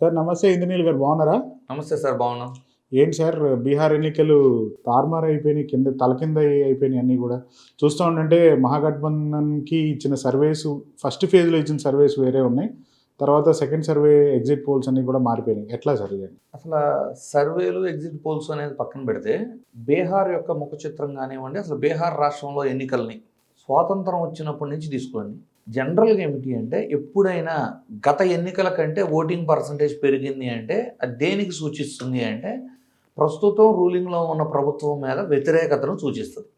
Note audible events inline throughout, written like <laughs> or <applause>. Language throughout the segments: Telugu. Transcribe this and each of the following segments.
సార్ నమస్తే ఇంద్రనీల్ గారు బాగున్నారా? నమస్తే సార్ బాగున్నా. ఏంటి సార్ బీహార్ ఎన్నికలు తారుమారు అయిపోయినాయి కింద తల కింద అయిపోయినాయి అన్నీ కూడా. చూస్తూ ఉండంటే మహాగఠబంధన్కి ఇచ్చిన సర్వేస్ ఫస్ట్ ఫేజ్లో ఇచ్చిన సర్వేస్ వేరే ఉన్నాయి. తర్వాత సెకండ్ సర్వే ఎగ్జిట్ పోల్స్ అన్నీ కూడా మారిపోయినాయి. ఎట్లా సార్ ఇదండి అసలు సర్వేలు ఎగ్జిట్ పోల్స్ అనేది పక్కన పెడితే బీహార్ యొక్క ముఖ చిత్రం కానివ్వండి అసలు బీహార్ రాష్ట్రంలో ఎన్నికల్ని స్వాతంత్రం వచ్చినప్పటి నుంచి తీసుకోండి. జనరల్గా ఏమిటి అంటే ఎప్పుడైనా గత ఎన్నికల కంటే ఓటింగ్ పర్సంటేజ్ పెరిగింది అంటే అది దేనికి సూచిస్తుంది అంటే ప్రస్తుతం రూలింగ్లో ఉన్న ప్రభుత్వం మీద వ్యతిరేకతను సూచిస్తుంది.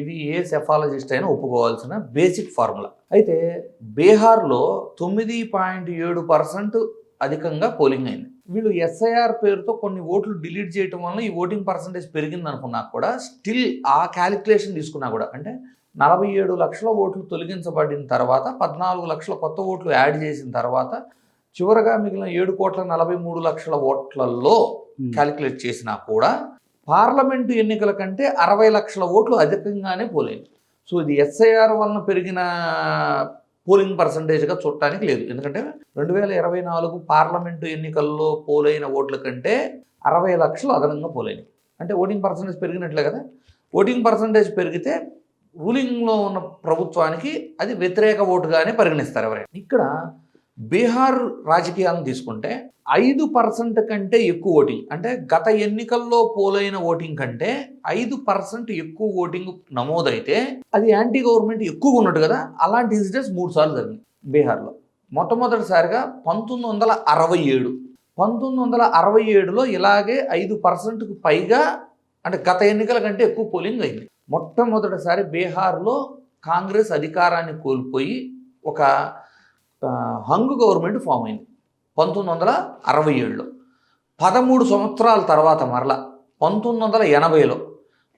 ఇది ఏ సెఫాలజిస్ట్ అయినా ఒప్పుకోవాల్సిన బేసిక్ ఫార్ములా. అయితే బీహార్లో తొమ్మిది పాయింట్ ఏడు పర్సెంట్ అధికంగా పోలింగ్ అయింది. వీళ్ళు ఎస్ఐఆర్ పేరుతో కొన్ని ఓట్లు డిలీట్ చేయటం వల్ల ఈ ఓటింగ్ పర్సంటేజ్ పెరిగింది అనుకున్నా కూడా స్టిల్ ఆ క్యాలిక్యులేషన్ తీసుకున్నా కూడా అంటే నలభై ఏడు లక్షల ఓట్లు తొలగించబడిన తర్వాత పద్నాలుగు లక్షల కొత్త ఓట్లు యాడ్ చేసిన తర్వాత చివరగా మిగిలిన ఏడు కోట్ల నలభై మూడు లక్షల ఓట్లలో. క్యాలిక్యులేట్ చేసినా కూడా పార్లమెంటు ఎన్నికల కంటే అరవై లక్షల ఓట్లు అధికంగానే పోలేదు. సో ఇది ఎస్ఐఆర్ వలన పెరిగిన పోలింగ్ పర్సంటేజ్గా చూడటానికి లేదు. ఎందుకంటే రెండు వేల ఇరవై నాలుగు పార్లమెంటు ఎన్నికల్లో పోలైన ఓట్ల కంటే అరవై లక్షలు అదనంగా పోలేని అంటే ఓటింగ్ పర్సంటేజ్ పెరిగినట్లే కదా? ఓటింగ్ పర్సంటేజ్ పెరిగితే రూలింగ్లో ఉన్న ప్రభుత్వానికి అది వ్యతిరేక ఓటుగానే పరిగణిస్తారు ఎవరైనా. ఇక్కడ బీహార్ రాజకీయాలను తీసుకుంటే ఐదు పర్సెంట్ కంటే ఎక్కువ ఓటింగ్ అంటే గత ఎన్నికల్లో పోలైన ఓటింగ్ కంటే ఐదు పర్సెంట్ ఎక్కువ ఓటింగ్ నమోదైతే అది యాంటీ గవర్నమెంట్ ఎక్కువగా ఉన్నట్టు కదా అలాంటి ఇన్సిడెంట్స్ మూడు సార్లు జరిగింది బీహార్లో. మొట్టమొదటిసారిగా పంతొమ్మిది వందల అరవై ఏడు పంతొమ్మిది వందల అరవై ఏడులో ఇలాగే ఐదు పర్సెంట్కు పైగా అంటే గత ఎన్నికల కంటే ఎక్కువ పోలింగ్ అయింది. మొట్టమొదటిసారి బీహార్లో కాంగ్రెస్ అధికారాన్ని కోల్పోయి ఒక హంగ్ హంగు గవర్నమెంట్ ఫామ్ అయింది పంతొమ్మిది వందల అరవై ఏడులో. పదమూడు సంవత్సరాల తర్వాత మరలా పంతొమ్మిది వందల ఎనభైలో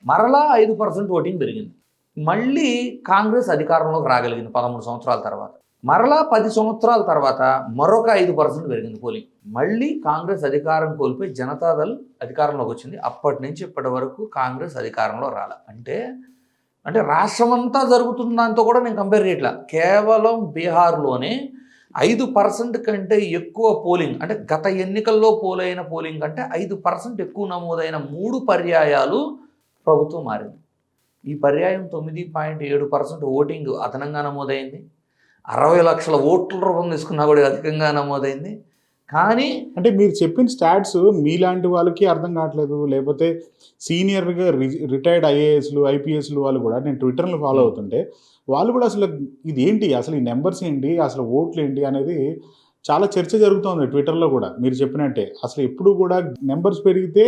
మరలా ఐదు పర్సెంట్ ఓటింగ్ పెరిగింది. మళ్ళీ కాంగ్రెస్ అధికారంలోకి రాగలిగింది పదమూడు సంవత్సరాల తర్వాత. మరలా పది సంవత్సరాల తర్వాత మరొక ఐదు పర్సెంట్ పెరిగింది పోలింగ్. మళ్ళీ కాంగ్రెస్ అధికారం కోల్పోయి జనతాదళ్ అధికారంలోకి వచ్చింది. అప్పటి నుంచి ఇప్పటి వరకు కాంగ్రెస్ అధికారంలో రాల. అంటే అంటే రాష్ట్రమంతా జరుగుతున్న దాంతో కూడా నేను కంపేర్ చేయట్లా. కేవలం బీహార్లోనే ఐదు పర్సెంట్ కంటే ఎక్కువ పోలింగ్ అంటే గత ఎన్నికల్లో పోలైన పోలింగ్ కంటే ఐదు పర్సెంట్ ఎక్కువ నమోదైన మూడు పర్యాయాలు ప్రభుత్వం మారింది. ఈ పర్యాయం తొమ్మిది పాయింట్ ఏడు పర్సెంట్ ఓటింగ్ అదనంగా నమోదైంది. అరవై లక్షల ఓట్ల రూపం తీసుకున్నా కూడా అధికంగా నమోదైంది. కానీ అంటే మీరు చెప్పిన స్టాట్స్ మీలాంటి వాళ్ళకి అర్థం కావట్లేదు. లేకపోతే సీనియర్గా రిటైర్డ్ ఐఏఎస్లు ఐపీఎస్లు వాళ్ళు కూడా నేను ట్విట్టర్లో ఫాలో అవుతుంటే వాళ్ళు కూడా అసలు ఇది ఏంటి అసలు ఈ నెంబర్స్ ఏంటి? అసలు ఓట్లు ఏంటి? అనేది చాలా చర్చ జరుగుతోంది ట్విట్టర్లో కూడా. మీరు చెప్పినట్టే. అసలు ఎప్పుడు కూడా నెంబర్స్ పెరిగితే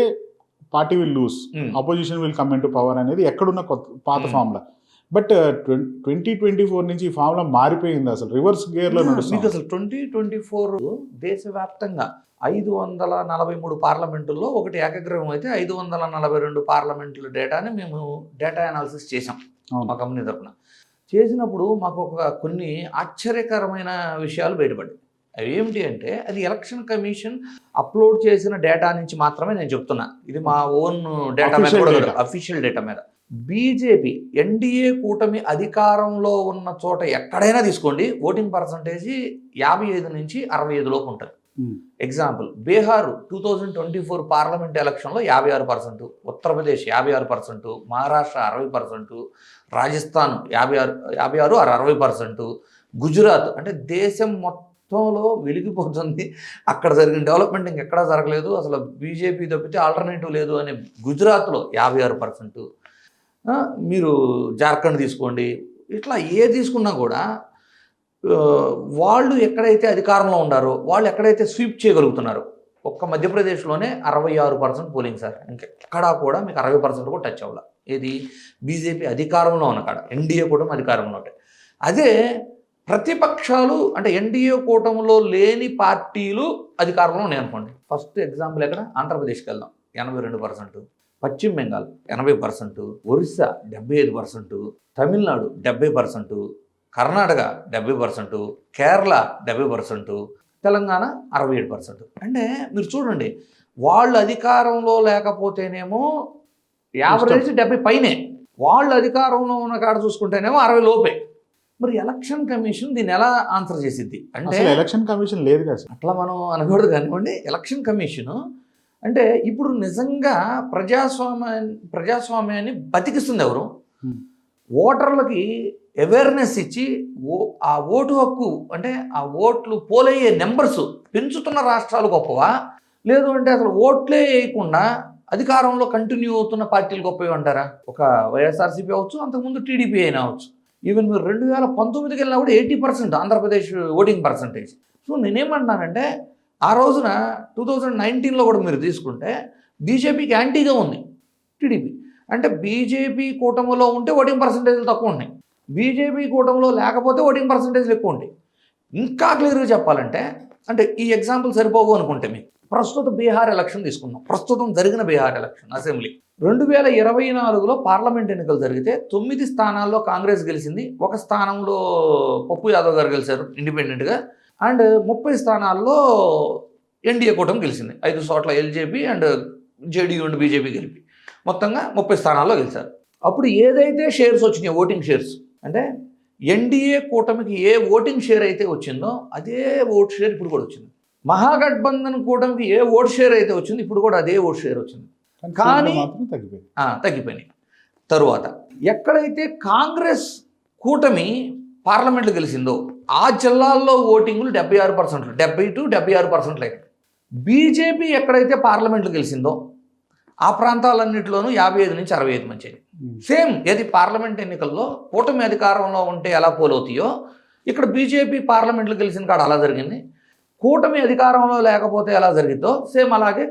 party will lose opposition will come to power అనేది ఎక్కడున్న కొత్త పాత. Formula. But twenty twenty four నుంచి ఈ ఫామ్లా మారిపోయింది అసలు. రివర్స్ గేర్లో మీకు నడుస్తుంది. అసలు ట్వంటీ ట్వంటీ ఫోర్ దేశవ్యాప్తంగా ఐదు వందల నలభై మూడు పార్లమెంటుల్లో ఒకటి ఏకగ్రహం అయితే ఐదు వందల నలభై రెండు పార్లమెంటుల డేటాని మేము డేటా అనాలిసిస్ చేసాం మా కంపెనీ తరఫున చేసినప్పుడు మాకు ఒక కొన్ని ఆశ్చర్యకరమైన విషయాలు బయటపడ్డాయి. అవి ఏమిటి అంటే అది ఎలక్షన్ కమిషన్ అప్లోడ్ చేసిన డేటా నుంచి మాత్రమే నేను చెప్తున్నా. ఇది మా ఓన్ డేటా మీద. అఫీషియల్ డేటా మీద. బీజేపీ ఎన్డీఏ కూటమి అధికారంలో ఉన్న చోట ఎక్కడైనా తీసుకోండి ఓటింగ్ పర్సంటేజ్ యాభై ఐదు నుంచి అరవై ఐదు లోపు ఉంటుంది. Example Bihar two thousand twenty four parliament ఎలక్షన్లో యాభై ఆరు పర్సెంట్ ఉత్తరప్రదేశ్ యాభై ఆరు పర్సెంట్ మహారాష్ట్ర అరవై పర్సెంట్ రాజస్థాన్ యాభై ఆరు యాభై ఆరు ఆరు అరవై పర్సెంట్ గుజరాత్ అంటే దేశం మొత్తంలో వెలిగిపోతుంది. అక్కడ జరిగిన డెవలప్మెంట్ ఇంకెక్కడా జరగలేదు. అసలు బీజేపీ తప్పితే ఆల్టర్నేటివ్ లేదు అనే గుజరాత్లో యాభై ఆరు పర్సెంట్ మీరు జార్ఖండ్ తీసుకోండి. ఇట్లా ఏ తీసుకున్నా కూడా వాళ్ళు ఎక్కడైతే అధికారంలో ఉండారో వాళ్ళు ఎక్కడైతే స్వీప్ చేయగలుగుతున్నారో ఒక్క మధ్యప్రదేశ్లోనే అరవై ఆరు పర్సెంట్ పోలింగ్ సార్. ఇంకెక్కడా కూడా మీకు అరవై పర్సెంట్ కూడా టచ్ అవ్వాలి. ఏది? బీజేపీ అధికారంలో ఉన్నకాడ ఎన్డీఏ కూటమి అధికారంలో ఉంటాయి అదే ప్రతిపక్షాలు అంటే ఎన్డీఏ కూటమిలో లేని పార్టీలు అధికారంలో ఉన్నాయి అనుకోండి ఫస్ట్ ఎగ్జాంపుల్ ఎక్కడ? ఆంధ్రప్రదేశ్కి వెళ్దాం. ఎనభై రెండు పర్సెంట్. పశ్చిమ బెంగాల్ ఎనభై పర్సెంట్ ఒరిస్సా డెబ్బై ఐదు పర్సెంట్ తమిళనాడు డెబ్బై పర్సెంట్ కర్ణాటక డెబ్బై పర్సెంట్ కేరళ డెబ్బై పర్సెంట్ తెలంగాణ అరవై ఏడు పర్సెంట్. అంటే మీరు చూడండి వాళ్ళు అధికారంలో లేకపోతేనేమో యావరేజ్ డెబ్బై పైనే. వాళ్ళు అధికారంలో ఉన్న కాడ చూసుకుంటేనేమో అరవై లోపే. మరి ఎలక్షన్ కమిషన్ దీన్ని ఎలా ఆన్సర్ చేసిద్ది? అంటే ఎలక్షన్ కమిషన్ లేదు కదా అట్లా మనం అనకూడదు కానివ్వండి ఎలక్షన్ కమిషను అంటే ఇప్పుడు నిజంగా ప్రజాస్వామ్య ప్రజాస్వామ్యాన్ని బతికిస్తుంది ఎవరు. ఓటర్లకి అవేర్నెస్ ఇచ్చి ఓ ఆ ఓటు హక్కు అంటే ఆ ఓట్లు పోలయ్యే నెంబర్స్ పెంచుతున్న రాష్ట్రాలు గొప్పవా? లేదు అంటే అసలు ఓట్లే వేయకుండా అధికారంలో కంటిన్యూ అవుతున్న పార్టీలు గొప్పవి అంటారా? ఒక వైఎస్ఆర్సీపీ అవచ్చు అంతకుముందు టీడీపీ అయినా అవచ్చు ఈవెన్ మీరు రెండు వేల పంతొమ్మిదికి వెళ్ళినా కూడా eighty percent Andhra Pradesh voting percentage so నేనేమంటున్నానంటే ఆ రోజున టూ థౌజండ్ నైన్టీన్లో కూడా మీరు తీసుకుంటే బీజేపీకి యాంటీగా ఉంది టీడీపీ. అంటే బీజేపీ కూటమిలో ఉంటే ఓటింగ్ పర్సంటేజ్లు తక్కువ ఉన్నాయి. బీజేపీ కూటమిలో లేకపోతే ఓటింగ్ పర్సంటేజ్లు ఎక్కువ ఉంటాయి. ఇంకా క్లియర్గా చెప్పాలంటే అంటే ఈ ఎగ్జాంపుల్ సరిపోవు అనుకుంటే మీకు. ప్రస్తుత బీహార్ ఎలక్షన్ తీసుకుందాం. ప్రస్తుతం జరిగిన బీహార్ ఎలక్షన్ అసెంబ్లీ. రెండు వేల ఇరవై నాలుగులో పార్లమెంట్ ఎన్నికలు జరిగితే తొమ్మిది స్థానాల్లో కాంగ్రెస్ గెలిచింది. ఒక స్థానంలో పప్పు యాదవ్ గారు గెలిచారు ఇండిపెండెంట్గా. అండ్ ముప్పై స్థానాల్లో ఎన్డీఏ కూటమి గెలిచింది. ఐదు చోట్ల LJP and JDU and BJP గెలిపి మొత్తంగా ముప్పై స్థానాల్లో గెలిచారు. అప్పుడు ఏదైతే షేర్స్ వచ్చినాయి ఓటింగ్ షేర్స్ అంటే ఎన్డీఏ కూటమికి ఏ ఓటింగ్ షేర్ అయితే వచ్చిందో అదే ఓట్ షేర్ ఇప్పుడు కూడా వచ్చింది. మహాగఠబంధన్ కూటమికి ఏ ఓట్ షేర్ అయితే వచ్చిందో ఇప్పుడు కూడా అదే ఓట్ షేర్ వచ్చింది. కానీ తగ్గిపోయినాయి. తరువాత ఎక్కడైతే కాంగ్రెస్ కూటమి పార్లమెంట్లో గెలిచిందో ఆ జిల్లాల్లో ఓటింగ్లు డెబ్బై ఆరు పర్సెంట్లు డెబ్బై టు డెబ్బై ఆరు పర్సెంట్లు అయినాయి బీజేపీ ఎక్కడైతే పార్లమెంట్లో గెలిచిందో ఆ ప్రాంతాలన్నింటిలోనూ యాభై ఐదు నుంచి అరవై ఐదు మంచి సేమ్ ఏది పార్లమెంట్ ఎన్నికల్లో కూటమి అధికారంలో ఉంటే ఎలా పోలవుతాయో ఇక్కడ బీజేపీ పార్లమెంట్లో గెలిచిన కాడ అలా జరిగింది. కూటమి అధికారంలో లేకపోతే ఎలా జరిగిద్దో సేమ్ అలాగే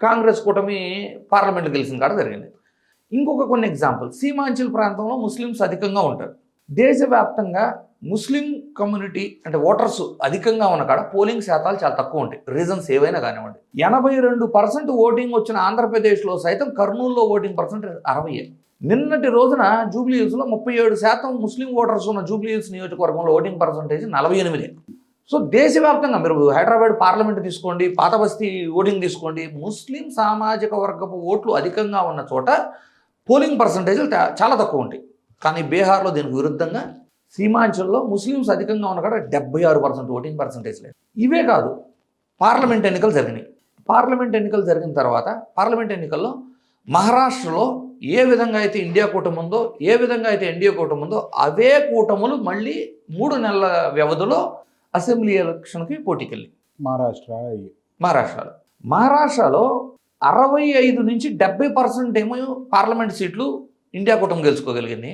కాంగ్రెస్ కూటమి పార్లమెంట్లో గెలిచిన కాడ జరిగింది. ఇంకొక కొన్ని ఎగ్జాంపుల్ సీమాంచల్ ప్రాంతంలో ముస్లిమ్స్ అధికంగా ఉంటారు. దేశవ్యాప్తంగా ముస్లిం కమ్యూనిటీ అంటే ఓటర్స్ అధికంగా ఉన్న కాడ పోలింగ్ శాతాలు చాలా తక్కువ ఉంటాయి. రీజన్స్ ఏవైనా కానివ్వండి. ఎనభై రెండు పర్సెంట్ ఓటింగ్ వచ్చిన ఆంధ్రప్రదేశ్లో సైతం కర్నూలులో ఓటింగ్ పర్సెంట్ అరవై నిన్నటి రోజున జూబ్లీ హిల్స్లో ముప్పై ఏడు శాతం ముస్లిం ఓటర్స్ ఉన్న జూబ్లీ హిల్స్ నియోజకవర్గంలో ఓటింగ్ పర్సంటేజ్ నలభై ఎనిమిది సో దేశవ్యాప్తంగా మీరు హైదరాబాద్ పార్లమెంట్ తీసుకోండి పాత బస్తీ ఓటింగ్ తీసుకోండి ముస్లిం సామాజిక వర్గపు ఓట్లు అధికంగా ఉన్న చోట పోలింగ్ పర్సంటేజ్లు చాలా తక్కువ ఉంటాయి. కానీ బీహార్లో దీనికి విరుద్ధంగా సీమాంచల్లో ముస్లిమ్స్ అధికంగా ఉన్న కాడ డెబ్బై ఆరు పర్సెంట్ ఓటింగ్ పర్సంటేజ్ లేదు. ఇవే కాదు పార్లమెంట్ ఎన్నికలు జరిగినాయి. పార్లమెంట్ ఎన్నికలు జరిగిన తర్వాత పార్లమెంట్ ఎన్నికల్లో మహారాష్ట్రలో ఏ విధంగా అయితే ఇండియా కూటమి ఉందో ఏ విధంగా అయితే ఎన్డీఏ కూటమి ఉందో అవే కూటములు మళ్ళీ మూడు నెలల వ్యవధిలో అసెంబ్లీ ఎలక్షన్కి పోటీకి వెళ్ళి మహారాష్ట్ర మహారాష్ట్రలో. మహారాష్ట్రలో అరవై ఐదు నుంచి డెబ్బై పర్సెంట్ ఏమో పార్లమెంట్ సీట్లు ఇండియా కూటమి గెలుచుకోగలిగింది.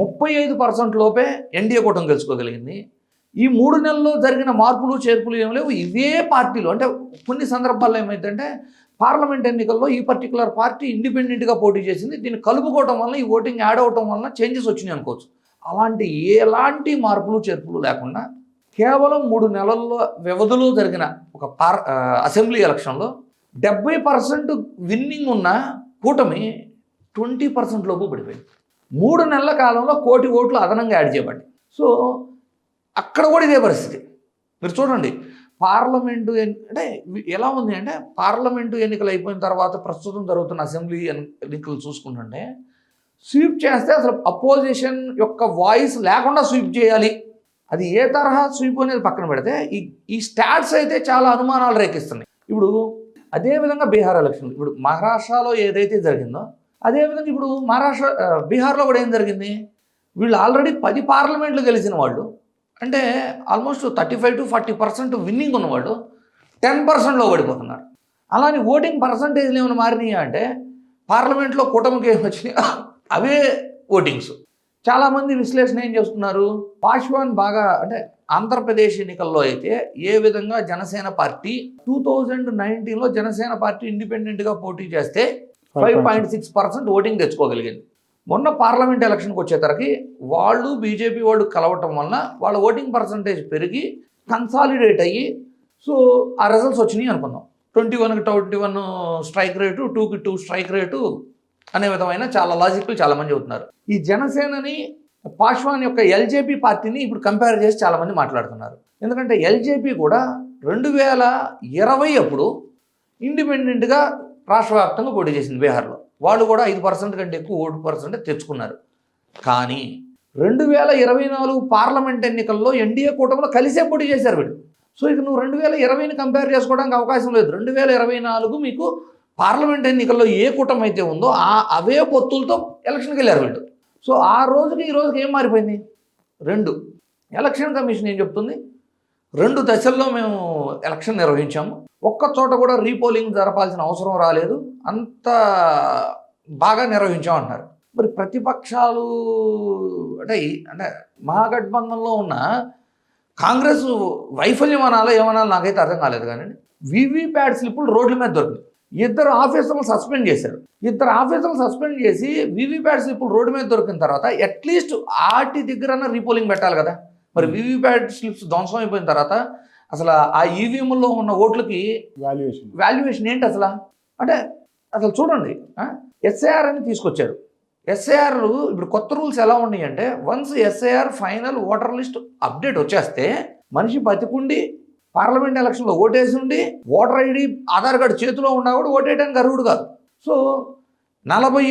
ముప్పై ఐదు పర్సెంట్ లోపే ఎన్డీఏ కూటమి గెలుచుకోగలిగింది. ఈ మూడు నెలల్లో జరిగిన మార్పులు చేర్పులు ఏం లేవు. ఇవే పార్టీలు. అంటే కొన్ని సందర్భాల్లో ఏమైందంటే పార్లమెంట్ ఎన్నికల్లో ఈ పర్టికులర్ పార్టీ ఇండిపెండెంట్గా పోటీ చేసింది. దీన్ని కలుపుకోవటం వల్ల ఈ ఓటింగ్ యాడ్ అవటం వల్ల చేంజెస్ వచ్చినాయి అనుకోవచ్చు. అలాంటి ఎలాంటి మార్పులు చేర్పులు లేకుండా కేవలం మూడు నెలల్లో వ్యవధిలో జరిగిన ఒక పార్ అసెంబ్లీ ఎలక్షన్లో డెబ్బై పర్సెంట్ విన్నింగ్ ఉన్న కూటమి ట్వంటీ పర్సెంట్ లోపు పడిపోయింది మూడు నెలల కాలంలో కోటి ఓట్లు అదనంగా యాడ్ చేయబడి సో అక్కడ కూడా ఇదే పరిస్థితి. మీరు చూడండి పార్లమెంటు అంటే ఎలా ఉంది అంటే పార్లమెంటు ఎన్నికలు అయిపోయిన తర్వాత ప్రస్తుతం జరుగుతున్న అసెంబ్లీ ఎన్నికలు చూసుకుంటుంటే స్వీప్ చేస్తే అసలు అపోజిషన్ యొక్క వాయిస్ లేకుండా స్వీప్ చేయాలి. అది ఏ తరహా స్వీప్ అనేది పక్కన పెడితే ఈ ఈ స్టాట్స్ అయితే చాలా అనుమానాలు రేకిస్తున్నాయి ఇప్పుడు అదేవిధంగా బీహార్ ఎలక్షన్ ఇప్పుడు మహారాష్ట్రలో ఏదైతే జరిగిందో అదేవిధంగా ఇప్పుడు మహారాష్ట్ర బీహార్లో కూడా ఏం జరిగింది? వీళ్ళు ఆల్రెడీ పది పార్లమెంట్లు గెలిచిన వాళ్ళు. అంటే almost thirty five to forty percent winning ఉన్నవాళ్ళు. టెన్ పర్సెంట్లో ఓడిపోతున్నారు. అలానే ఓటింగ్ పర్సంటేజ్లు ఏమైనా మారినాయా అంటే పార్లమెంట్లో కూటమికి ఏమి వచ్చినాయి <laughs> అవే ఓటింగ్స్. చాలామంది విశ్లేషణ ఏం చేస్తున్నారు? పాశ్వాన్ బాగా అంటే ఆంధ్రప్రదేశ్ ఎన్నికల్లో అయితే ఏ విధంగా జనసేన పార్టీ టూ థౌజండ్ నైన్టీన్లో జనసేన పార్టీ ఇండిపెండెంట్గా పోటీ చేస్తే five point six percent voting తెచ్చుకోగలిగింది. మొన్న పార్లమెంట్ ఎలక్షన్కి వచ్చేసరికి వాళ్ళు బీజేపీ వాళ్ళు కలవటం వలన వాళ్ళ ఓటింగ్ పర్సంటేజ్ పెరిగి కన్సాలిడేట్ అయ్యి సో ఆ రిజల్ట్స్ వచ్చినాయి అనుకుందాం. ట్వంటీ వన్కి ట్వంటీ వన్ స్ట్రైక్ రేటు టూకి టూ స్ట్రైక్ రేటు అనే విధమైన చాలా లాజిక్లు చాలామంది చెబుతున్నారు. ఈ జనసేనని పాశ్వాన్ యొక్క ఎల్జేపీ పార్టీని ఇప్పుడు కంపేర్ చేసి చాలామంది మాట్లాడుతున్నారు. ఎందుకంటే ఎల్జేపీ కూడా రెండు వేల ఇరవై అప్పుడు ఇండిపెండెంట్గా రాష్ట్ర వ్యాప్తంగా పోటీ చేసింది బీహార్లో. వాళ్ళు కూడా ఐదు పర్సెంట్ కంటే ఎక్కువ ఓటు పర్సెంట్ తెచ్చుకున్నారు. కానీ రెండు వేల ఇరవై నాలుగు పార్లమెంట్ ఎన్నికల్లో ఎన్డీఏ కూటమిలో కలిసే పోటీ చేశారు వీళ్ళు. సో ఇక నువ్వు రెండు వేల ఇరవైని కంపేర్ చేసుకోవడానికి అవకాశం లేదు. రెండు వేల ఇరవై నాలుగు మీకు పార్లమెంట్ ఎన్నికల్లో ఏ కూటమి అయితే ఉందో ఆ అవే పొత్తులతో ఎలక్షన్కి వెళ్ళారు వీళ్ళు. సో ఆ రోజుకి ఈ రోజుకి ఏం మారిపోయింది? రెండు. ఎలక్షన్ కమిషన్ ఏం చెప్తుంది? రెండు దశల్లో మేము ఎలక్షన్ నిర్వహించాము. ఒక్క చోట కూడా రీపోలింగ్ జరపాల్సిన అవసరం రాలేదు. అంత బాగా నిర్వహించాం అంటారు మరి ప్రతిపక్షాలు అంటే అంటే మహాగఠబంధంలో ఉన్న కాంగ్రెస్ వైఫల్యం అనాలో ఏమనాలో నాకైతే అర్థం కాలేదు కానీ వీవీప్యాట్ స్లిప్పులు రోడ్ల మీద దొరికినాయి. ఇద్దరు ఆఫీసర్లు సస్పెండ్ చేశారు. ఇద్దరు ఆఫీసర్లు సస్పెండ్ చేసి వీవీప్యాట్ స్లిప్పులు రోడ్డు మీద దొరికిన తర్వాత అట్లీస్ట్ ఆటి దగ్గర రీపోలింగ్ పెట్టాలి కదా. మరి వీవీప్యాట్ స్లిప్స్ ధ్వంసం అయిపోయిన తర్వాత అసలు ఆ ఈవీఎంలో ఉన్న ఓట్లకి వాల్యుయేషన్ వాల్యుయేషన్ ఏంటి అసలు? అంటే అసలు చూడండి ఎస్ఐఆర్ అని తీసుకొచ్చారు. ఎస్ఐఆర్ ఇప్పుడు కొత్త రూల్స్ ఎలా ఉన్నాయి అంటే once SIR final voter list update వచ్చేస్తే మనిషి బతికుండి పార్లమెంట్ ఎలక్షన్లో ఓటేసి ఉండి ఓటర్ ఐడి ఆధార్ కార్డు చేతిలో ఉన్నా కూడా ఓటేయడానికి అర్హుడు కాదు. సో నలభై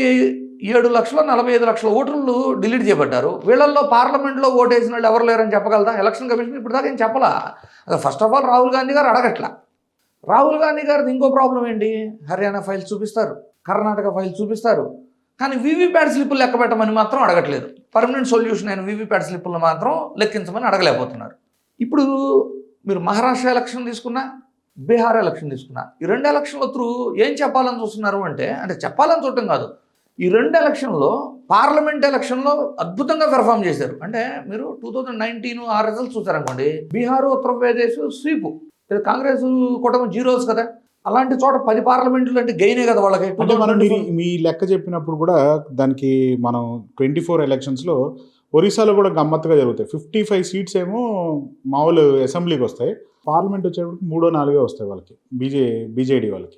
ఏడు లక్షల నలభై ఐదు లక్షల ఓటర్లు డిలీట్ చేయబడ్డారు. వీళ్ళల్లో పార్లమెంట్లో ఓటేసిన వాళ్ళు ఎవరు లేరని చెప్పగలదా? ఎలక్షన్ కమిషన్ ఇప్పుడు దాకా ఏం చెప్పలా? First of all Rahul Gandhi garu అడగట్లా. Rahul Gandhi గారిది ఇంకో ప్రాబ్లం ఏంటి? హర్యానా ఫైల్ చూపిస్తారు. కర్ణాటక ఫైల్ చూపిస్తారు. కానీ వీవీప్యాట్ స్లిప్పులు లెక్క పెట్టమని మాత్రం అడగట్లేదు. పర్మనెంట్ సొల్యూషన్ అయిన వీవీప్యాట్ స్లిప్పులను మాత్రం లెక్కించమని అడగలేకపోతున్నారు. ఇప్పుడు మీరు మహారాష్ట్ర ఎలక్షన్ తీసుకున్నా బీహార్ ఎలక్షన్ తీసుకున్నా ఈ రెండు ఎలక్షన్ల త్రూ ఏం చెప్పాలని చూస్తున్నారు అంటే అంటే చెప్పాలని చూడటం కాదు. ఈ రెండు ఎలక్షన్లో పార్లమెంట్ ఎలక్షన్లో అద్భుతంగా పెర్ఫామ్ చేశారు. అంటే మీరు టూ థౌజండ్ నైన్టీన్ ఆ రిజల్ట్స్ చూసారనుకోండి బీహార్ ఉత్తరప్రదేశ్ స్వీపు. కాంగ్రెస్ కూటమి జీరోస్ కదా. అలాంటి చోట పది పార్లమెంట్లు అంటే గెయినే కదా వాళ్ళకి. అంటే మనం మీరు 2024 మీ లెక్క చెప్పినప్పుడు కూడా దానికి మనం ట్వంటీ ఫోర్ ఎలక్షన్స్లో ఒరిస్సాలో కూడా గమ్మత్తుగా జరుగుతాయి. ఫిఫ్టీ ఫైవ్ సీట్స్ ఏమో మామూలు అసెంబ్లీకి వస్తాయి. పార్లమెంట్ వచ్చేటప్పుడు మూడో నాలుగో వస్తాయి వాళ్ళకి బీజే బీజేడీ వాళ్ళకి.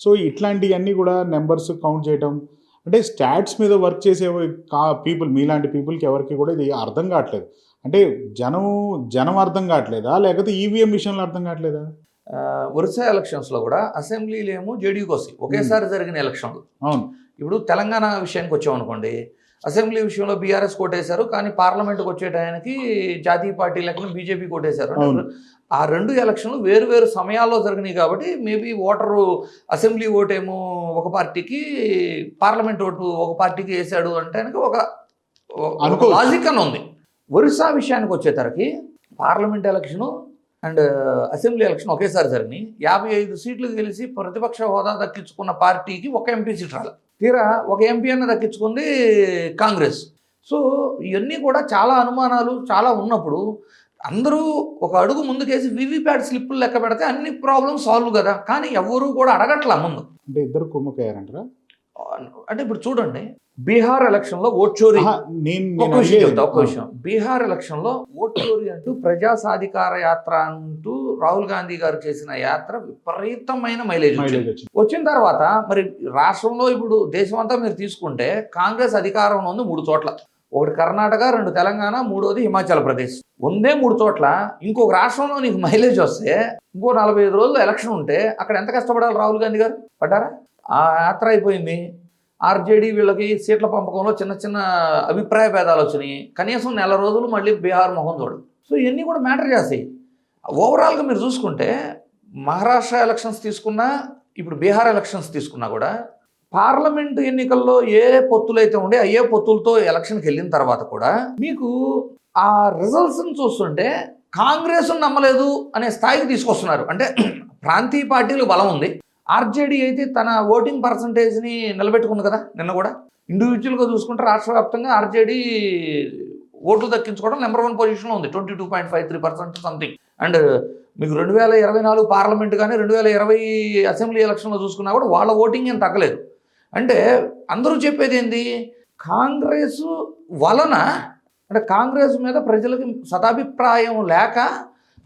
సో ఇట్లాంటివన్నీ కూడా నెంబర్స్ కౌంట్ చేయటం అంటే స్టాట్స్ మీద వర్క్ చేసే కా పీపుల్ మీలాంటి పీపుల్కి ఎవరికి కూడా ఇది అర్థం కావట్లేదు. అంటే జనం జనం అర్థం కావట్లేదా? లేకపోతే ఈవీఎం విషయంలో అర్థం కావట్లేదా? ఒరిస్సా ఎలక్షన్స్లో కూడా అసెంబ్లీలు ఏమో జేడీకి వస్తాయి ఒకేసారి జరిగిన ఎలక్షన్లు. అవును. ఇప్పుడు తెలంగాణ విషయానికి వచ్చామనుకోండి అసెంబ్లీ విషయంలో బీఆర్ఎస్ కొట్టేశారు కానీ పార్లమెంట్కి వచ్చే టయానికి జాతీయ పార్టీ లెక్కన బీజేపీ కొట్టేశారు. అవును. ఆ రెండు ఎలక్షన్లు వేరు వేరు సమయాల్లో జరిగినాయి కాబట్టి మేబీ ఓటరు అసెంబ్లీ ఓటేమో ఒక పార్టీకి పార్లమెంట్ ఓటు ఒక పార్టీకి వేసాడు అంటే ఒక. లాజిక్ అని ఉంది. ఒరిస్సా విషయానికి వచ్చేసరికి parliament election and assembly election ఒకేసారి జరిగినాయి. యాభై ఐదు సీట్లు గెలిచి ప్రతిపక్ష హోదా దక్కించుకున్న పార్టీకి ఒక ఎంపీ సీట్ రాలి. తీరా ఒక ఎంపీ అన్న దక్కించుకుంది కాంగ్రెస్. సో ఇవన్నీ కూడా చాలా అనుమానాలు చాలా ఉన్నప్పుడు అందరూ ఒక అడుగు ముందుకేసి వీవీప్యాట్ స్లిప్పులు లెక్క పెడితే అన్ని ప్రాబ్లమ్స్ సాల్వ్ కదా. కానీ ఎవరు కూడా అడగట్లా ముందు. అంటే ఇద్దరు కుమ్మకయ్యారంటారా అంటే ఇప్పుడు చూడండి బీహార్ ఎలక్షన్లో ఓట్ చోరీ. నేను నేను విషయం చెప్తా బీహార్ ఎలక్షన్లో ఓట్ చోరీ అంటూ ప్రజా సాధికార యాత్ర అంటూ రాహుల్ గాంధీ గారు చేసిన యాత్ర విపరీతమైన మైలేజ్ వచ్చిన తర్వాత మరి రాష్ట్రంలో ఇప్పుడు దేశమంతా మీరు తీసుకుంటే కాంగ్రెస్ అధికారంలో ఉంది మూడు చోట్ల. ఒకటి కర్ణాటక రెండు తెలంగాణ మూడోది హిమాచల్ ప్రదేశ్. ఉందే మూడు చోట్ల ఇంకొక రాష్ట్రంలో నీకు మైలేజ్ వస్తే ఇంకో నలభై ఐదు రోజులు ఎలక్షన్ ఉంటే అక్కడ ఎంత కష్టపడాలి రాహుల్ గాంధీ గారు? పడ్డారా? ఆ యాత్ర అయిపోయింది. ఆర్జేడీ వీళ్ళకి సీట్ల పంపకంలో చిన్న చిన్న అభిప్రాయ భేదాలు వచ్చినాయి. కనీసం నెల రోజులు మళ్ళీ బీహార్ మొహం చూడు సో ఇవన్నీ కూడా మ్యాటర్ చేస్తాయి. ఓవరాల్గా మీరు చూసుకుంటే మహారాష్ట్ర ఎలక్షన్స్ తీసుకున్నా ఇప్పుడు బీహార్ ఎలక్షన్స్ తీసుకున్నా కూడా పార్లమెంటు ఎన్నికల్లో ఏ పొత్తులైతే ఉండే అయ్యే ఏ పొత్తులతో ఎలక్షన్కి వెళ్ళిన తర్వాత కూడా మీకు ఆ రిజల్ట్స్ని చూస్తుంటే కాంగ్రెస్ నమ్మలేదు అనే స్థాయికి తీసుకొస్తున్నారు. అంటే <clears throat> ప్రాంతీయ పార్టీలు బలం ఉంది. ఆర్జేడీ అయితే తన ఓటింగ్ పర్సంటేజ్ని నిలబెట్టుకుంది కదా నిన్న కూడా. ఇండివిజువల్గా చూసుకుంటే రాష్ట్ర వ్యాప్తంగా ఆర్జేడీ ఓట్లు దక్కించుకోవడం నెంబర్ వన్ పొజిషన్లో ఉంది. Twenty two point five three percent something and మీకు రెండు వేల ఇరవై నాలుగు పార్లమెంట్ కానీ రెండు వేల ఇరవై అసెంబ్లీ ఎలక్షన్లో చూసుకున్నా కూడా వాళ్ళ ఓటింగ్ ఏం తగ్గలేదు. అంటే అందరూ చెప్పేది ఏంది? కాంగ్రెస్ వలన అంటే కాంగ్రెస్ మీద ప్రజలకి సదాభిప్రాయం లేక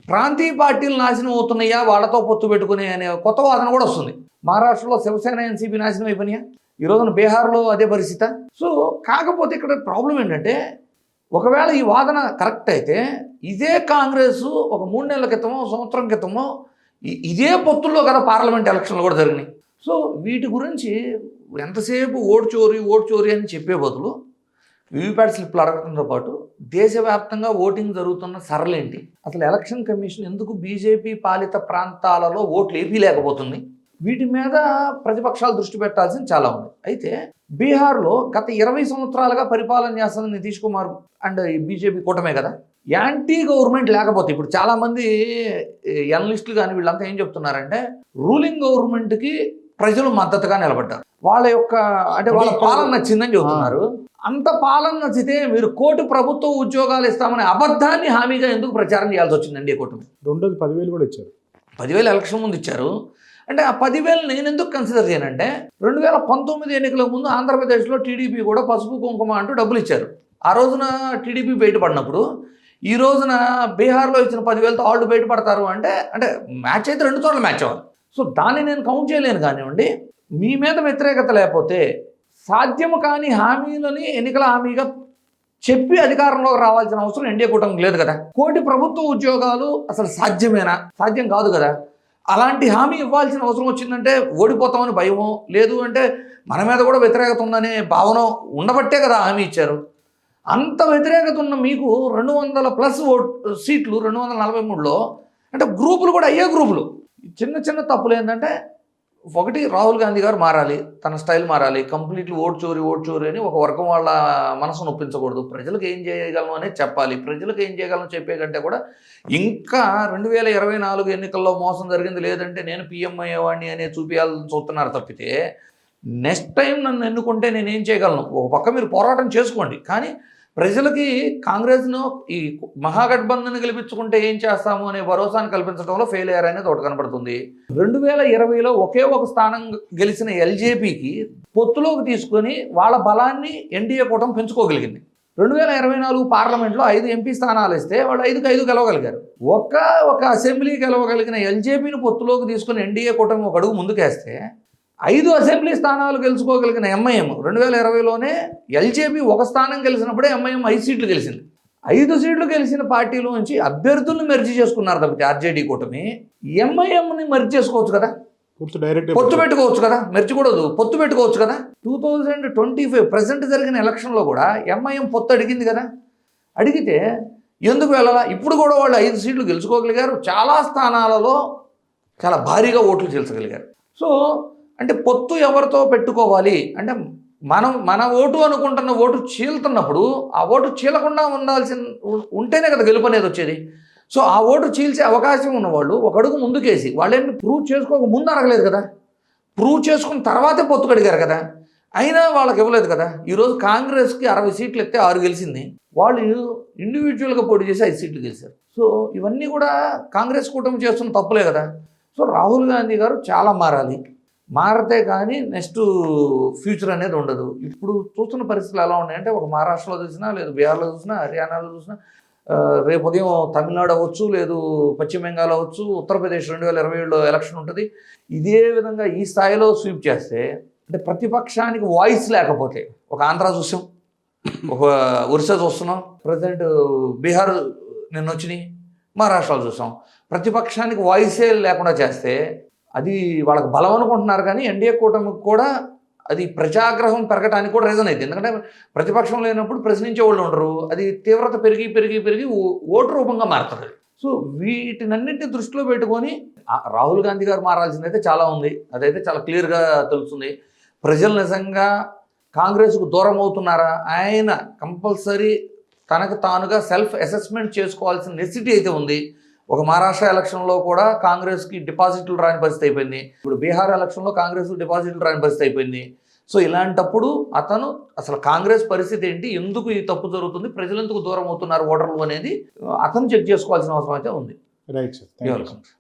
ప్రాంతీయ పార్టీలు నాశనం అవుతున్నాయా? వాళ్ళతో పొత్తు పెట్టుకునే అనే కొత్త వాదన కూడా వస్తుంది. మహారాష్ట్రలో శివసేన ఎన్సీపీ నాశనం అయిపోయినాయా? ఈ రోజున బీహార్లో అదే పరిస్థితి. సో కాకపోతే ఇక్కడ ప్రాబ్లం ఏంటంటే ఒకవేళ ఈ వాదన కరెక్ట్ అయితే ఇదే కాంగ్రెస్ ఒక మూడు నెలల క్రితమో సంవత్సరం క్రితమో ఇదే పొత్తుల్లో కదా పార్లమెంట్ ఎలక్షన్లు కూడా జరిగినాయి. సో వీటి గురించి ఎంతసేపు ఓటు చోరీ ఓటు చోరీ అని చెప్పే బదులు వీవీప్యాట్ స్లిప్లు అడగడంతో పాటు దేశవ్యాప్తంగా ఓటింగ్ జరుగుతున్న సరళేంటి అసలు ఎలక్షన్ కమిషన్ ఎందుకు బీజేపీ పాలిత ప్రాంతాలలో ఓట్లు ఏపీ లేకపోతుంది వీటి మీద ప్రతిపక్షాలు దృష్టి పెట్టాల్సింది చాలా ఉంది. అయితే బీహార్లో గత ఇరవై సంవత్సరాలుగా పరిపాలన చేస్తున్న నితీష్ కుమార్ అండ్ బీజేపీ కూటమే కదా? యాంటీ గవర్నమెంట్ లేకపోతే ఇప్పుడు చాలామంది ఎనలిస్టులు కానీ వీళ్ళంతా ఏం చెప్తున్నారంటే రూలింగ్ గవర్నమెంట్కి ప్రజలు మద్దతుగా నిలబడ్డారు. వాళ్ళ యొక్క అంటే వాళ్ళ పాలన నచ్చిందని చెబుతున్నారు. అంత పాలన నచ్చితే మీరు కోటి ప్రభుత్వ ఉద్యోగాలు ఇస్తామనే అబద్ధాన్ని హామీగా ఎందుకు ప్రచారం చేయాల్సి వచ్చిందండి ఈ కూటమి? రెండోది పదివేలు కూడా ఇచ్చారు. పదివేలు ఎలక్షన్ ముందు ఇచ్చారు. అంటే ఆ పదివేలు నేను ఎందుకు కన్సిడర్ చేయనంటే రెండు వేల పంతొమ్మిది ఎన్నికల ముందు ఆంధ్రప్రదేశ్లో టీడీపీ కూడా పసుపు కుంకుమ అంటూ డబ్బులు ఇచ్చారు. ఆ రోజున టీడీపీ బయటపడినప్పుడు ఈ రోజున బీహార్లో ఇచ్చిన పదివేలతో వాళ్ళు బయటపడతారు అంటే అంటే మ్యాచ్ అయితే రెండు చోట్ల మ్యాచ్ అవ్వాలి. సో దాన్ని నేను కౌంట్ చేయలేను కానివ్వండి. మీ మీద వ్యతిరేకత లేకపోతే సాధ్యము కాని హామీలని ఎన్నికల హామీగా చెప్పి అధికారంలోకి రావాల్సిన అవసరం ఎన్డీఏ కూటమికి లేదు కదా. కోటి ప్రభుత్వ ఉద్యోగాలు అసలు సాధ్యమేనా? సాధ్యం కాదు కదా. అలాంటి హామీ ఇవ్వాల్సిన అవసరం వచ్చిందంటే ఓడిపోతామని భయమో లేదు అంటే మన మీద కూడా వ్యతిరేకత ఉందనే భావన ఉండబట్టే కదా హామీ ఇచ్చారు. అంత వ్యతిరేకత ఉన్న మీకు రెండు వందల ప్లస్ ఓట్ సీట్లు రెండు వందల నలభై మూడులో అంటే గ్రూపులు కూడా అయ్యే గ్రూపులు. చిన్న చిన్న తప్పులు ఏంటంటే ఒకటి రాహుల్ గాంధీ గారు మారాలి తన స్టైల్ మారాలి కంప్లీట్లీ ఓట్ చోరీ ఓట్ చోరీ అని ఒక వర్గం వాళ్ళ మనసును ఒప్పించకూడదు ప్రజలకు ఏం చేయగలను అనేది చెప్పాలి. ప్రజలకు ఏం చేయగలను చెప్పే కంటే కూడా ఇంకా రెండు వేల ఇరవై నాలుగు ఎన్నికల్లో మోసం జరిగింది లేదంటే నేను పిఎం అయ్యేవాడిని అనే చూపించాలని చూస్తున్నారు తప్పితే నెక్స్ట్ టైం నన్ను ఎన్నుకుంటే నేను ఏం చేయగలను? ఒక పక్క మీరు పోరాటం చేసుకోండి. కానీ ప్రజలకి కాంగ్రెస్ను ఈ మహాగఠబంధన్ గెలిపించుకుంటే ఏం చేస్తాము అనే భరోసాను కల్పించడంలో ఫెయిల్ అయ్యారనేది ఒకటి కనబడుతుంది రెండు వేల ఇరవైలో ఒకే ఒక స్థానం గెలిచిన ఎల్జేపీకి పొత్తులోకి తీసుకొని వాళ్ళ బలాన్ని ఎన్డీఏ కూటమి పెంచుకోగలిగింది. రెండు వేల ఇరవై నాలుగు పార్లమెంట్లో ఐదు ఎంపీ స్థానాలు ఇస్తే వాళ్ళు ఐదుకి ఐదు గెలవగలిగారు. ఒక్క ఒక అసెంబ్లీ గెలవగలిగిన ఎల్జేపీని పొత్తులోకి తీసుకుని ఎన్డీఏ కూటమి ఒక అడుగు ముందుకేస్తే ఐదు అసెంబ్లీ స్థానాలు గెలుచుకోగలిగిన ఎంఐఎం రెండు వేల ఇరవైలోనే ఎల్జేపీ ఒక స్థానం గెలిచినప్పుడే ఎంఐఎం ఐదు సీట్లు గెలిచింది. ఐదు సీట్లు గెలిచిన పార్టీలో నుంచి అభ్యర్థులను మెర్జీ చేసుకున్నారు తప్పితే ఆర్జేడీ కూటమి. ఎంఐఎంని మెర్జ్ చేసుకోవచ్చు కదా? పూర్తి డైరెక్ట్ పొత్తు పెట్టుకోవచ్చు కదా? మెర్చకూడదు పొత్తు పెట్టుకోవచ్చు కదా? Two thousand twenty five present జరిగిన ఎలక్షన్లో కూడా ఎంఐఎం పొత్తు అడిగింది కదా? అడిగితే ఎందుకు వెళ్ళాలా? ఇప్పుడు కూడా వాళ్ళు ఐదు సీట్లు గెలుచుకోగలిగారు. చాలా స్థానాలలో చాలా భారీగా ఓట్లు చేల్చగలిగారు సో అంటే పొత్తు ఎవరితో పెట్టుకోవాలి? అంటే మనం మన ఓటు అనుకుంటున్న ఓటు చీలుతున్నప్పుడు ఆ ఓటు చీలకుండా ఉండాల్సిన ఉంటేనే కదా గెలుపు అనేది వచ్చేది. సో ఆ ఓటు చీల్చే అవకాశం ఉన్నవాళ్ళు ఒక అడుగు ముందుకేసి వాళ్ళేమి ప్రూవ్ చేసుకోక ముందు అడగలేదు కదా? ప్రూవ్ చేసుకున్న తర్వాతే పొత్తు కడిగారు కదా? అయినా వాళ్ళకి ఇవ్వలేదు కదా? ఈరోజు కాంగ్రెస్కి అరవై సీట్లు ఎత్తే ఆరు గెలిచింది వాళ్ళు ఇండివిజువల్గా పోటీ చేసి ఐదు సీట్లు గెలిచారు సో ఇవన్నీ కూడా కాంగ్రెస్ కూటమి చేస్తున్న తప్పులే కదా? సో రాహుల్ గాంధీ గారు చాలా మారాలి. మారితే కానీ నెక్స్ట్ ఫ్యూచర్ అనేది ఉండదు. ఇప్పుడు చూస్తున్న పరిస్థితులు ఎలా ఉన్నాయంటే ఒక మహారాష్ట్రలో చూసినా లేదు బీహార్లో చూసినా హర్యానాలో చూసినా రేపు ఉదయం తమిళనాడు అవ్వచ్చు లేదు పశ్చిమ బెంగాల్ అవ్వచ్చు ఉత్తరప్రదేశ్ రెండు వేల ఇరవై ఏడులో ఎలక్షన్ ఉంటుంది. ఇదే విధంగా ఈ స్థాయిలో స్వీప్ చేస్తే అంటే ప్రతిపక్షానికి వాయిస్ లేకపోతే ఒక ఆంధ్ర చూసాం ఒక ఒరిస్సా చూస్తున్నాం ప్రజెంట్ బీహార్ నిన్న వచ్చినాయి మహారాష్ట్రలో చూసాం. ప్రతిపక్షానికి వాయిసే లేకుండా చేస్తే అది వాళ్ళకి బలం అనుకుంటున్నారు కానీ ఎన్డీఏ కూటమికి కూడా అది ప్రజాగ్రహం పెరగటానికి కూడా రీజన్ అయింది. ఎందుకంటే ప్రతిపక్షం లేనప్పుడు ప్రశ్నించే వాళ్ళు ఉండరు. అది తీవ్రత పెరిగి పెరిగి పెరిగి ఓటు రూపంగా మారుతుంది సో వీటినన్నింటినీ దృష్టిలో పెట్టుకొని రాహుల్ గాంధీ గారు మారాల్సిందైతే చాలా ఉంది. అదైతే చాలా క్లియర్గా తెలుస్తుంది. ప్రజలు నిజంగా కాంగ్రెస్కు దూరం అవుతున్నారా? ఆయన కంపల్సరీ తనకు తానుగా సెల్ఫ్ అసెస్మెంట్ చేసుకోవాల్సిన నెసిటీ అయితే ఉంది. ఒక మహారాష్ట్ర ఎలక్షన్లో కూడా కాంగ్రెస్కి డిపాజిట్లు రాని పరిస్థితి అయిపోయింది. ఇప్పుడు బీహార్ ఎలక్షన్లో కాంగ్రెస్ డిపాజిట్లు రాని పరిస్థితి అయిపోయింది. సో ఇలాంటప్పుడు అతను అసలు కాంగ్రెస్ పరిస్థితి ఏంటి? ఎందుకు ఈ తప్పు జరుగుతుంది? ప్రజలు ఎందుకు దూరం అవుతున్నారు ఓటర్లు అనేది అతను చెక్ చేసుకోవాల్సిన అవసరం అయితే ఉంది. Right sir.